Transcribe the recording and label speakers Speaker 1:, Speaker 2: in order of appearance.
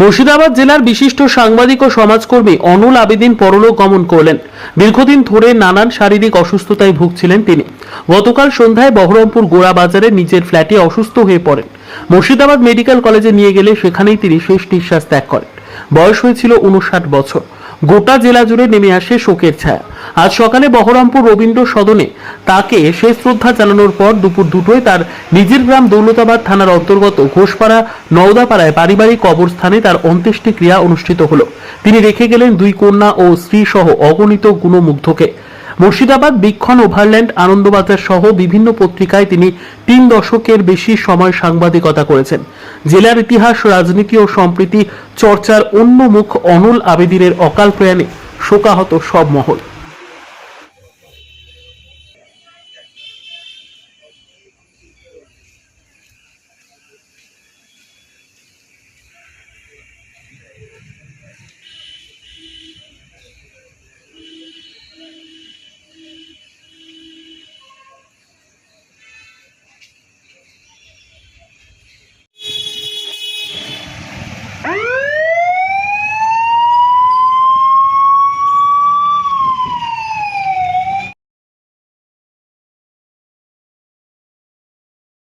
Speaker 1: মুর্শিদাবাদ জেলার বিশিষ্ট সাংবাদিক ও সমাজকর্মী অনুল আবেদিন পরলোক গমন করলেন। দীর্ঘদিন ধরে নানান শারীরিক অসুস্থতায় ভুগছিলেন তিনি। গতকাল সন্ধ্যায় বহরমপুর গোড়া বাজারে নিজের ফ্ল্যাটে অসুস্থ হয়ে পড়েন। মুর্শিদাবাদ মেডিকেল কলেজে নিয়ে গেলে সেখানেই তিনি শেষ নিঃশ্বাস ত্যাগ করেন। বয়স হয়েছিল উনষাট বছর। গোটা জেলা জুড়ে নেমে আসে শোকের ছায়া। আজ সকালে বহরমপুর রবীন্দ্র সদনে তাকে শেষ শ্রদ্ধা জানানোর পর দুপুর দুটোয় তার নিজের গ্রাম দৌলতাবাদ থানার অন্তর্গত ঘোষপাড়া নওদাপাড়ায় পারিবারিক কবরস্থানে তার অন্ত্যেষ্টিক্রিয়া অনুষ্ঠিত হল। তিনি রেখে গেলেন দুই কন্যা ও স্ত্রী সহ অগণিত গুণমুগ্ধকে। মুর্শিদাবাদ বিক্ষণ ওভারল্যান্ড আনন্দবাজার সহ বিভিন্ন পত্রিকায় তিনি তিন দশকের বেশি সময় সাংবাদিকতা করেছেন। জেলার ইতিহাস, রাজনীতি ও সম্প্রীতি চর্চার অন্য মুখ অনল আবেদিনের অকাল প্রয়াণে শোকাহত সব মহল। Ah!